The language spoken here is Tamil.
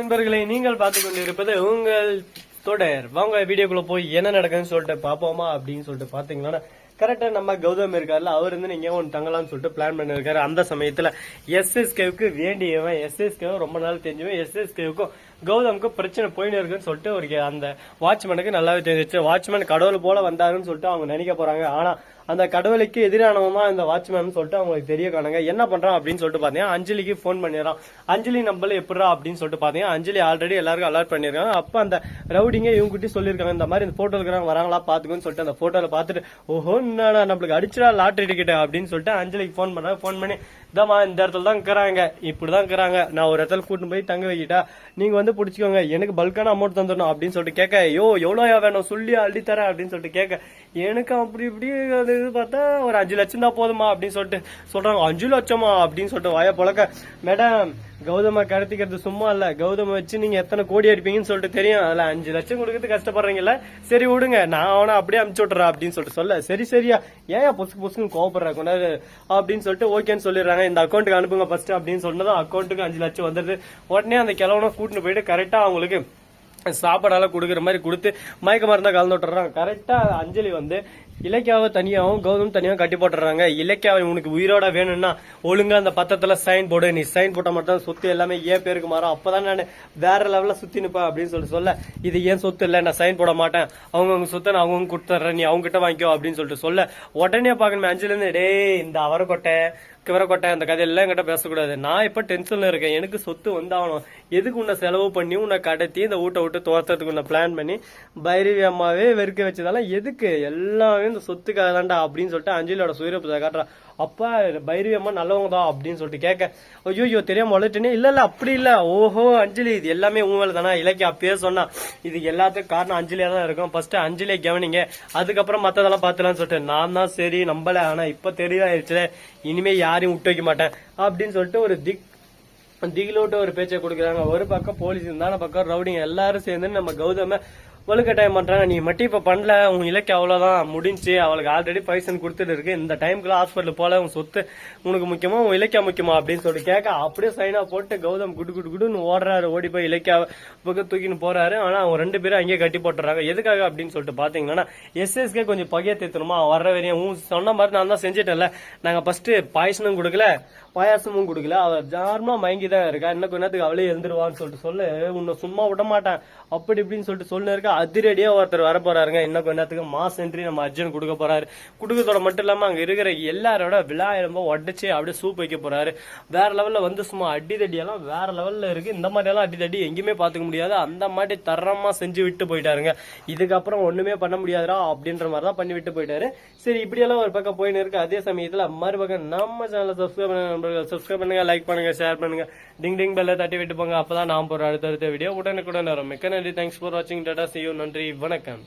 நண்பர்களை நீங்கள் பார்த்து கொண்டிருப்பது உங்கள் தொடர். வாங்க வீடியோக்குள்ள போய் என்ன நடக்குதுன்னு சொல்லிட்டு பாப்போமா அப்படின்னு சொல்லிட்டு பாத்தீங்கன்னா கரெக்டா நம்ம கௌதம் இருக்காருல்ல அவர் வந்து நீங்க ஒன்று தங்கலாம்னு சொல்லிட்டு பிளான் பண்ணிருக்காரு. அந்த சமயத்துல எஸ்எஸ்கேவுக்கு வேண்டியவன் எஸ்எஸ்கேவும் ரொம்ப நாள் தெரிஞ்சவன் எஸ்எஸ்கேவுக்கும் கௌதமுக்கும் பிரச்சனை போயின்னு இருக்குன்னு சொல்லிட்டு ஒரு அந்த வாட்ச்மேனுக்கு நல்லாவே தெரிஞ்சிச்சு. வாட்ச்மேன் கடவுள் போல வந்தாருன்னு சொல்லிட்டு அவங்க நினைக்க போறாங்க. ஆனா அந்த கடவுளுக்கு எதிரானவமா இந்த வாட்ச்மேன் சொல்லிட்டு அவங்களுக்கு தெரிய காணுங்க. என்ன பண்றான் அப்படின்னு சொல்லிட்டு பாத்தீங்கன்னா அஞ்சலிக்கு ஃபோன் பண்ணிடுறான். அஞ்சலி நம்மள எப்படிரா அப்படின்னு சொல்லிட்டு பாத்தீங்கன்னா அஞ்சலி ஆல்ரெடி எல்லாருக்கும் அலர்ட் பண்ணிருக்காங்க அப்ப அந்த ரவுடிங்க இவங்க கிட்ட சொல்லியிருக்காங்க இந்த மாதிரி இந்த போட்டோ இருக்கிறாங்க வராங்களா பாத்துக்கோன்னு சொல்லிட்டு அந்த போட்டோல பாத்துட்டு ஓஹோ என்னடா நம்மளுக்கு அடிச்சிடா லாட்டரி டிக்கெட் அப்படின்னு சொல்லிட்டு அஞ்சலிக்கு ஃபோன் பண்ணாங்க ஃபோன் பண்ணி இதாம்மா இந்த இடத்துல தான் இருக்கிறாங்க. இப்படிதான் இருக்கிறாங்க. நான் ஒரு இடத்துல கூட்டு போய் தங்க வைக்கிட்டா? நீங்க வந்து பிடிச்சிக்கோங்க. எனக்கு பல்கான அமௌண்ட் தந்துடணும் அப்படின்னு சொல்லிட்டு கேட்க ஐயோ எவ்வளோயா வேணும்? சொல்லி அள்ளி தரேன் அப்படின்னு சொல்லிட்டு கேட்க எனக்கு அப்படி இப்படி அது இது பார்த்தா ஒரு அஞ்சு லட்சம் தான் போதுமா அப்படின்னு சொல்லிட்டு சொல்றாங்க. அஞ்சு லட்சமா அப்படின்னு சொல்லிட்டு வாய பழக்க. மேடம் கௌதம கடத்திக்கிறது சும்மா இல்ல. கௌதம வச்சு நீங்க எத்தனை கோடி அடிப்பீங்கன்னு சொல்லிட்டு தெரியும். அதுல அஞ்சு லட்சம் கொடுக்கறது கஷ்டப்படுறீங்கல்ல. சரி விடுங்க. நான் அவனை அப்படியே அமுச்சு விட்டுறேன் அப்படின்னு சொல்லிட்டு சொல்ல. சரி சரியா. ஏன் புசு புசுன்னு கோவப்படுற கொண்டாரு? அப்படின்னு சொல்லிட்டு ஓகேன்னு சொல்லிடுறாங்க. இந்த அக்கௌண்ட்டுக்கு அனுப்புங்க ஃபர்ஸ்ட் அப்படின்னு சொன்னதும் அக்கௌண்ட்டுக்கு அஞ்சு லட்சம் வந்துருது உடனே அந்த கிழவனை கூட்டிட்டு போயிட்டு கரெக்டா அவங்களுக்கு சாப்பாடெல்லாம் கொடுக்குற மாதிரி கொடுத்து மயக்க மருந்தா கலந்து விட்டுறாங்க. கரெக்டா அஞ்சலி வந்து இலக்கியாவை தனியாகவும் கௌதம் தனியாக கட்டி போட்டுறாங்க இலக்கியாவை உனக்கு உயிரோட வேணும்னா ஒழுங்கா அந்த பத்தத்துல சைன் போடு. நீ சைன் போட்ட மட்டும் தான் சொத்து எல்லாமே ஏன் பேருக்கு மாறும்? அப்பதான் நான் வேற லெவல்ல சுத்தி நிப்பேன் அப்படின்னு சொல்லிட்டு சொல்ல இது ஏன் சொத்து இல்லை? நான் சைன் போட மாட்டேன். அவங்கவுங்க சொத்தை நான் அவங்க கொடுத்துட்றேன் நீ அவங்க கிட்ட வாங்கிக்கோ அப்படின்னு சொல்லிட்டு சொல்ல. உடனே பாக்கணுமே அஞ்சுல இருந்து டேய் இந்த அவரக்கொட்டை கிவரக்கொட்டை அந்த கதையெல்லாம் என்கிட்ட பேசக்கூடாது. நான் இப்ப டென்ஷன்ல இருக்கேன். எனக்கு சொத்து வந்தாகணும். எதுக்கு உன்னை செலவு பண்ணி உன்னை கடத்தி இந்த ஊட்ட விட்டு துரத்துறதுக்கு உன்னை பிளான் பண்ணி பைரவி அம்மாவே வெறுக்க வச்சதெல்லாம் எதுக்கு? எல்லாமே இந்த சொத்துக்காக தான்டா அப்படின்னு சொல்லிட்டு அஞ்சலியோட சுயரூபத்தை காட்டுறா. அப்பா பைரவியம்மா நல்லவங்க தான் அப்படின்னு சொல்லிட்டு கேட்க ஐயோ ஐயோ தெரியாம வளர்ட்டேனே இல்ல இல்ல அப்படி இல்ல. ஓஹோ அஞ்சலி இது எல்லாமே உண்மையில தானா. இலக்கிய அப்பயே சொன்னா இது எல்லாத்துக்கும் காரணம் அஞ்சலியா தான் இருக்கும். ஃபர்ஸ்ட் அஞ்சலியை கவனிங்க. அதுக்கப்புறம் மத்ததெல்லாம் பாத்துலாம்னு சொல்லிட்டு நான் தான் சரி நம்பல. ஆனா இப்ப தெரியவாயிருச்சு இனிமே யாரையும் விட்டு வைக்க மாட்டேன். அப்படின்னு சொல்லிட்டு ஒரு திக் திகிலோட்ட ஒரு பேச்சை கொடுக்குறாங்க. ஒரு பக்கம் போலீஸ் இருந்தாலும் பக்கம் ரவுடிங்க எல்லாரும் சேர்ந்து நம்ம கௌதம வலுக்கட்டாயம் பண்றாங்க. நீ மட்டும் இப்ப பண்ணல. உன் இலக்கு அவ்வளவுதான். முடிஞ்சு. அவளுக்கு ஆல்ரெடி பைசன் கொடுத்துட்டு இருக்கு. இந்த டைம்க்குள்ள ஹாஸ்பிட்டல் போல உன் சொத்து உனக்கு முக்கியமா உன் இலக்கியா முக்கியமா அப்படின்னு சொல்லிட்டு கேட்க அப்படியே சைனா போட்டு கௌதம் குடு குடு குடுன்னு ஓடுறாரு. ஓடி போய் இலக்கியா பக்கம் தூக்கின்னு போறாரு. ஆனா அவங்க ரெண்டு பேரும் அங்கேயே கட்டி போட்டுறாங்க எதுக்காக அப்படின்னு சொல்லிட்டு பாத்தீங்கன்னா எஸ்எஸ்கே கொஞ்சம் பகையை தேத்தணுமா? வர்ற வரையும். உன் சொன்ன மாதிரி நான் தான் செஞ்சுட்டேன்ல. நாங்க ஃபர்ஸ்ட் பாய்சனும் கொடுக்கல. பாயாசமும் கொடுக்கல. அவள் ஜார்மா மயங்கி தான் இருக்கா. இன்னும் கொஞ்ச நேரத்துக்கு அவளே எழுந்துருவான்னு சொல்லிட்டு சொல்ல. உன்னை சும்மா விட மாட்டேன். அப்படி இப்படின்னு சொல்லிட்டு சொல்லு அதிரடியாக ஒருத்தர் வர போறாருங்க. இன்னும் கொஞ்ச நேரத்துக்கு மாஸ் என்ட்ரி நம்ம அர்ஜுன் கொடுக்க போறாரு. கொடுக்கறதோட மட்டும் இல்லாமல் அங்கே இருக்கிற எல்லாரோட விழா எலும்ப உடச்சி அப்படியே சூப் வைக்க போறாரு. வேற லெவலில் வந்து சும்மா அடி தடியெல்லாம் வேற லெவலில் இருக்கு. இந்த மாதிரியெல்லாம் அடி அடிதடி எங்கேயுமே பார்த்துக்க முடியாது. அந்த மாதிரி தரமாக செஞ்சு விட்டு போயிட்டாருங்க. இதுக்கப்புறம் ஒன்றுமே பண்ண முடியாதுடா அப்படின்ற மாதிரி தான் பண்ணி விட்டு போயிட்டாரு. சரி இப்படியெல்லாம் ஒரு பக்கம் போயின்னு இருக்கு. அதே சமயத்தில் மறுபக்கம் நம்ம சேனலை சப்ஸ்கிரைப் பண்ண நண்பர்கள் சப்ஸ்கிரைப் பண்ணுங்க லைக் பண்ணுங்க ஷேர் பண்ணுங்க. டிங் டிங் பெல்ல தட்டி விட்டு போங்க. அப்பதான் நான் போற அடுத்தடுத்த வீடியோ உடனுக்குடன் வரும். மிக்க நன்றி. தேங்க்ஸ் ஃபார் வாட்சிங் டாடா see யூ நன்றி. வணக்கம்.